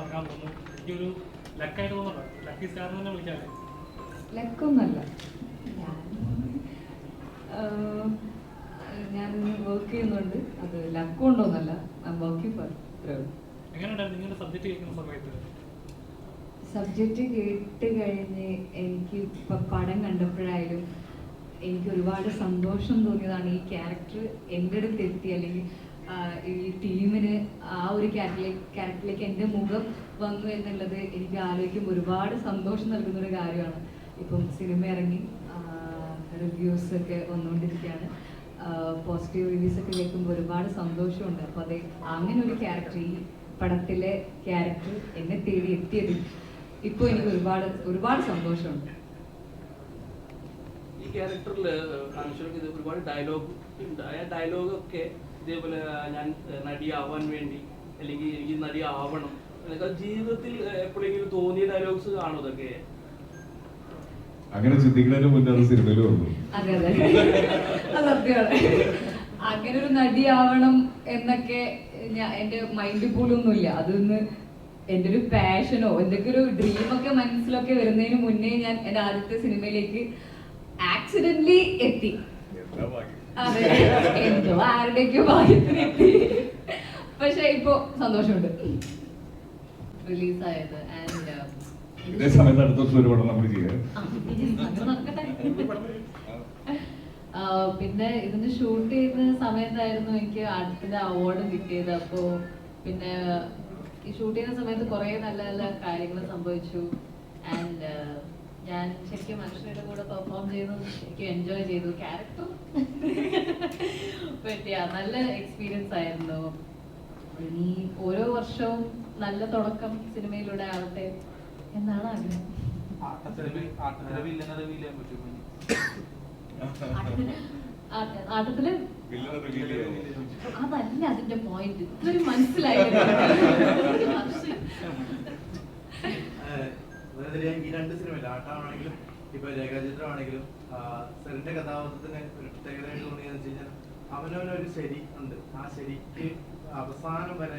ഇറങ്ങാൻ തോന്നുന്നു എനിക്കൊരു ലക്കായിട്ട് തോന്നുന്നുണ്ട്? ലക്കി സ്റ്റാർ തന്നെ വിളിക്കാമല്ലേ ലക്കൊന്നല്ല ഞാൻ വർക്ക് ചെയ്യുന്നുണ്ട്. അത് ലക്ക് ഉണ്ടോന്നല്ല വർക്കിംഗ് ഫോർ എങ്ങനെയുണ്ടായിരുന്നു നിങ്ങളുടെ സബ്ജക്റ്റ് കേൾക്കുന്ന സമയത്ത്? സബ്ജക്റ്റ് കേട്ട് കഴിഞ്ഞ് എനിക്ക് ഇപ്പൊ പടം കണ്ടപ്പോഴായാലും എനിക്ക് ഒരുപാട് സന്തോഷം തോന്നിയതാണ് ഈ ക്യാരക്ടർ എന്റെ അടുത്ത് എത്തി അല്ലെങ്കിൽ ഈ ടീമിന് ആ ഒരു ക്യാരക്ടറിലേക്ക് ക്യാരക്ടറിലേക്ക് എന്റെ മുഖം വന്നു എന്നുള്ളത് എനിക്ക് ആലോചിക്കുമ്പോൾ ഒരുപാട് സന്തോഷം നൽകുന്ന ഒരു കാര്യമാണ്. ഇപ്പം സിനിമ ഇറങ്ങി റിവ്യൂസ് ഒക്കെ വന്നുകൊണ്ടിരിക്കുകയാണ്. പോസിറ്റീവ് റിവ്യൂസ് ഒക്കെ കേൾക്കുമ്പോൾ ഒരുപാട് സന്തോഷമുണ്ട്. അപ്പോൾ അതെ അങ്ങനെ ഒരു ക്യാരക്ടർ ഈ പടത്തിലെ ക്യാരക്ടർ എന്നെ തേടി എത്തിയത് ഇപ്പോൾ എനിക്ക് ഒരുപാട് ഒരുപാട് സന്തോഷമുണ്ട്. ഈ ക്യാരക്ടറിൽ കാണിച്ചവർക്ക് ഇത് ഒരുപാട് ഡയലോഗ് ഉണ്ട്. ആ ഡയലോഗ് ഒക്കെ ഇതേപോലെ ഞാൻ നടിയാവാൻ വേണ്ടി അല്ലെങ്കിൽ എനിക്ക് നടിയാവണം എന്നൊക്കെ ജീവിതത്തിൽ എപ്പോഴെങ്കിലും തോന്നിയ ഡയലോഗ്സ് കാണും ഇതൊക്കെ? അങ്ങനെ ചിന്തിക്കുന്നതിന് മുന്നേ അത് സിനിമയിൽ വന്നു. അതെ അതെ. അങ്ങനെ ഒരു നടിയാവണം എന്നൊക്കെ ഞാൻ എന്റെ മൈൻഡിൽ പോലും ഒന്നുമില്ല. അതൊന്ന് എന്റെ ഒരു പാഷനോ എന്തൊക്കെ ഒരു ഡ്രീമൊക്കെ മനസ്സിലൊക്കെ വരുന്നതിന് മുന്നേ ഞാൻ എന്റെ ആദ്യത്തെ സിനിമയിലേക്ക് ആക്സിഡന്റ്ലി എത്തി. അതെ എന്തോ ആരുടെയൊക്കെയോ ഭാഗ്യത്തിന് എത്തി. പക്ഷെ ഇപ്പോ സന്തോഷമുണ്ട്. റിലീസായത് ആൻഡ് ഇതേ സമയത്ത് അടുത്ത ദിവസം ഒരു പടം നമ്മൾ ചെയ്യാൻ ആ, പിന്നെ ഇതിന് ഷൂട്ട് ചെയ്ത സമയത്തായിരുന്നു എനിക്ക് ആർട്ടിന്റെ അവാർഡ് കിട്ടിയത്. അപ്പോ പിന്നെ ഈ ഷൂട്ട് ചെയ്യുന്ന സമയത്ത് കുറെ നല്ല നല്ല കാര്യങ്ങൾ സംഭവിച്ചു. ആൻഡ് ഞാൻ ശരിക്കും മനുഷ്യരുടെ കൂടെ പെർഫോം ചെയ്തു ശരിക്കും എൻജോയ് ചെയ്തു. ക്യാരക്ടർ പറ്റിയ നല്ല എക്സ്പീരിയൻസ് ആയിരുന്നു. ഇനി ഓരോ വർഷവും നല്ല തുടക്കം സിനിമയിലൂടെ ആവട്ടെ എന്നാണ് ആഗ്രഹം. ആട്ടത്തിൽ? അതല്ല അതിന്റെ പോയിന്റ് ഇത്രയും മനസ്സിലായില്ല? അതായത് ഞാൻ ഈ രണ്ട് സിനിമയിൽ ആട്ടാണെങ്കിലും ഇപ്പൊ രേഖാചിത്രമാണെങ്കിലും സെറിന്റെ കഥാപാത്രത്തിന് ഒരു പ്രത്യേകതയായിട്ട് തോന്നിയെന്ന് വെച്ച് കഴിഞ്ഞാൽ അവനവനൊരു ശരി ഉണ്ട്. ആ ശരിക്ക് അവസാനം വരെ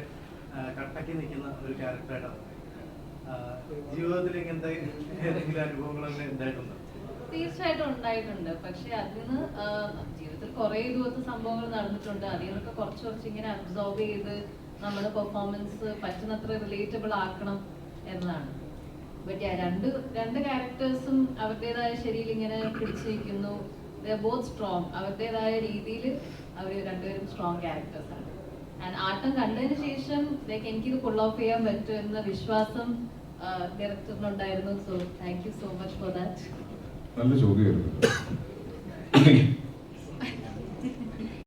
കട്ടക്കി നിൽക്കുന്ന ഒരു ക്യാരക്ടറായിട്ടാണ് ജീവിതത്തിൽ ഇങ്ങനത്തെ ഏതെങ്കിലും അനുഭവങ്ങളൊക്കെ ഉണ്ടായിട്ടുണ്ട്? തീർച്ചയായിട്ടും ഉണ്ടായിട്ടുണ്ട്. പക്ഷെ അതിന് ജീവിതത്തിൽ കുറെ ദിവസത്തെ സംഭവങ്ങൾ നടന്നിട്ടുണ്ട്. അതിൽ നിന്നൊക്കെ കുറച്ച് കുറച്ച് ഇങ്ങനെ അബ്സോർവ് ചെയ്ത് നമ്മുടെ പെർഫോമൻസ് പറ്റുന്നത്ര റിലേറ്റബിൾ ആക്കണം എന്നതാണ്. ബട്ട് രണ്ട് രണ്ട് ക്യാരക്ടേഴ്സും അവരുടേതായ ശരിയിൽ ഇങ്ങനെ പിടിച്ചിരിക്കുന്നു. ബോത്ത് സ്ട്രോങ് അവരുടേതായ രീതിയിൽ അവർ രണ്ടുപേരും സ്ട്രോങ് ക്യാരക്ടേഴ്സ് ആണ്. ആൻഡ് ആട്ടം കണ്ടതിന് ശേഷം ലൈക്ക് എനിക്കിത് ഓഫ് ചെയ്യാൻ പറ്റും എന്ന വിശ്വാസം ഡയറക്ടറിനുണ്ടായിരുന്നു so thank you so much for that നല്ല ചോദ്യമായിരുന്നു.